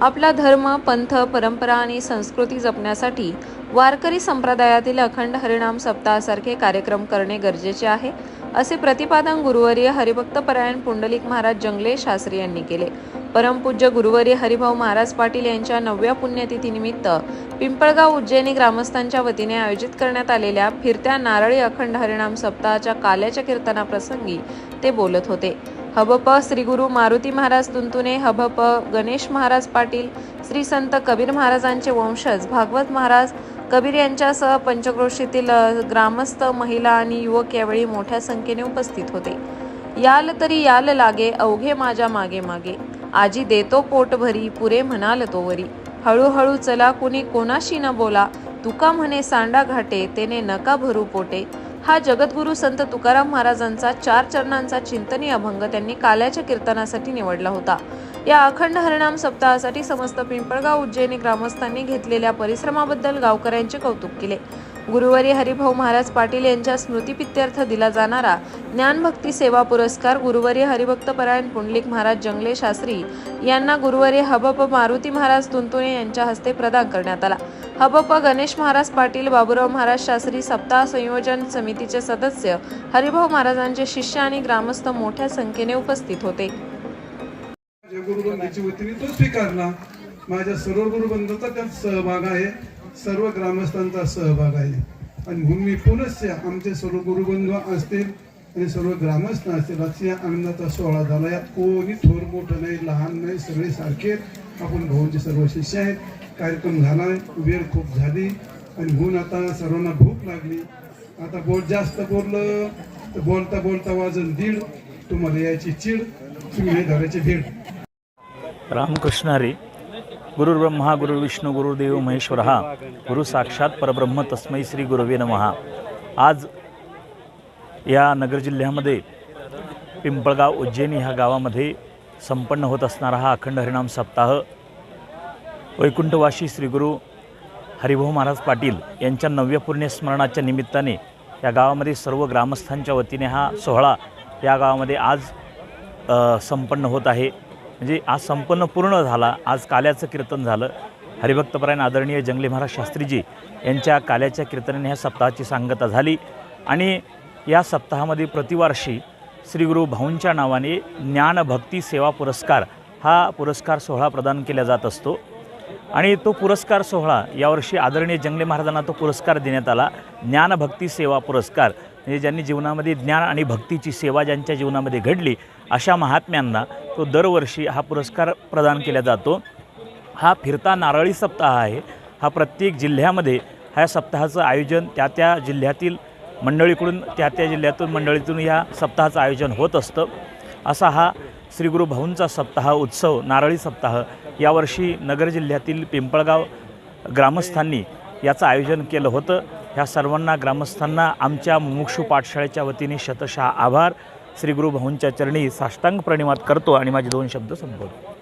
आपला धर्म पंथ परंपरा आणि संस्कृती जपण्यासाठी वारकरी संप्रदायातील अखंड हरिणाम सप्ताहासारखे कार्यक्रम करणे गरजेचे आहे. असे प्रतिपादन गुरुवर्य हरिभक्तपरायण पुंडलिक महाराज जंगले शास्त्री यांनी केले. परमपूज्य गुरुवर्य हरिभाऊ महाराज पाटील यांच्या नवव्या पुण्यतिथीनिमित्त पिंपळगाव उज्जैनी ग्रामस्थांच्या वतीने आयोजित करण्यात आलेल्या फिरत्या नारळी अखंड हरिणाम सप्ताहाच्या काल्याच्या कीर्तनाप्रसंगी ते बोलत होते. हबप श्रीगुरु मारुती महाराज तुंतुने हबप गणेश महाराज पाटील श्री संत कबीर महाराजांचे वंशज भागवत महाराज कबीर यांच्यासह पंचक्रोशीतील ग्रामस्थ महिला आणि युवक यावेळी मोठ्या संख्येने उपस्थित होते. याल तरी याल लागे अवघे माझ्या मागे मागे. आजी देतो पोट भरी पुरे म्हणाल तो वरी. हळूहळू चला कुणी कोणाशी न बोला. तुका म्हणे सांडा घाटे तेने नका भरू पोटे. हा जगद्गुरु संत तुकाराम महाराजांचा चार चरणांचा चिंतनीय अभंग त्यांनी काल्याच्या कीर्तनासाठी निवडला होता. या अखंड हरिणाम सप्ताहासाठी समस्त पिंपळगाव उज्जैनी ग्रामस्थांनी घेतलेल्या परिश्रमाबद्दल गावकऱ्यांचे कौतुक केले. गुरुवारी हरिभाऊ महाराज पाटील यांच्या स्मृतिपित्यर्थ दिला जाणारा ज्ञानभक्ती सेवा पुरस्कार गुरुवारी हरिभक्तपरायण पुंडलिक महाराज जंगले शास्त्री यांना गुरुवारी हबप मारुती महाराज तुंतुणे यांच्या हस्ते प्रदान करण्यात आला. हबप गणेश महाराज पाटील बाबुराव महाराज शास्त्री सप्ताह संयोजन समितीचे सदस्य हरिभाऊ महाराजांचे शिष्य आणि ग्रामस्थ मोठ्या संख्येने उपस्थित होते. माझ्या सर्व गुरुबंधाचा त्यात सहभाग आहे. सर्व ग्रामस्थांचा सहभाग आहे. आणि म्हणून मी पुनश्च आमचे सर्व गुरुबंधू असतील आणि सर्व ग्रामस्थ असतील आजच्या या आनंदाचा सोहळा झाला. यात कोणी थोर मोठं नाही लहान नाही सगळे सारखे आहेत. आपण भाऊंचे सर्व शिष्य आहेत. कार्यक्रम झाला वेळ खूप झाली. आणि म्हणून आता सर्वांना भूक लागली. आता बोल जास्त बोललं तर बोलता बोलता वाजन दीड. तुम्हाला यायची चीड तुम्ही हे धरायची भीड रामकृष्णारी गुरुर्ब्रह्मा गुरुर्विष्णू गुरुदेव महेश्वर हा. गुरु साक्षात परब्रह्म तस्मै श्री गुरुवे नमहा आज या नगर जिल्ह्यामध्ये पिंपळगाव उज्जैनी ह्या गावामध्ये संपन्न होत असणारा हा अखंड हरिणाम सप्ताह वैकुंठवाशी श्री गुरु हरिभाऊ महाराज पाटील यांच्या नवव्या पुण्यस्मरणाच्या निमित्ताने या गावामध्ये सर्व ग्रामस्थांच्या वतीने हा सोहळा या गावामध्ये आज संपन्न होत आहे. म्हणजे आज संपन्न पूर्ण झाला. आज काल्याचं कीर्तन झालं. हरिभक्तपरायण आदरणीय जंगले महाराज शास्त्रीजी यांच्या काल्याच्या कीर्तनाने ह्या सप्ताहाची सांगता झाली. आणि या सप्ताहामध्ये प्रतिवर्षी श्री गुरु भाऊंच्या नावाने ज्ञानभक्ती सेवा पुरस्कार हा पुरस्कार सोहळा प्रदान केला जात असतो. आणि तो पुरस्कार सोहळा यावर्षी आदरणीय जंगले महाराजांना तो पुरस्कार देण्यात आला. ज्ञानभक्ती सेवा पुरस्कार. म्हणजे ज्यांनी जीवनामध्ये ज्ञान आणि भक्तीची सेवा ज्यांच्या जीवनामध्ये घडली अशा महात्म्यांना तो दरवर्षी हा पुरस्कार प्रदान केला जातो. हा फिरता नारळी सप्ताह आहे. हा प्रत्येक जिल्ह्यामध्ये ह्या सप्ताहाचं आयोजन त्या त्या जिल्ह्यातील मंडळीकडून त्या त्या जिल्ह्यातून मंडळीतून या सप्ताहाचं आयोजन होत असतं. असा हा श्री गुरु भाऊंचा सप्ताह उत्सव नारळी सप्ताह यावर्षी नगर जिल्ह्यातील पिंपळगाव ग्रामस्थांनी याचं आयोजन केलं होतं. ह्या सर्वांना ग्रामस्थांना आमच्या मुमुक्षू पाठशाळेच्या वतीने शतशः आभार. श्री गुरु भाऊंच्या चरणी साष्टांग प्रणिमात करतो आणि माझे दोन शब्द संपवतो.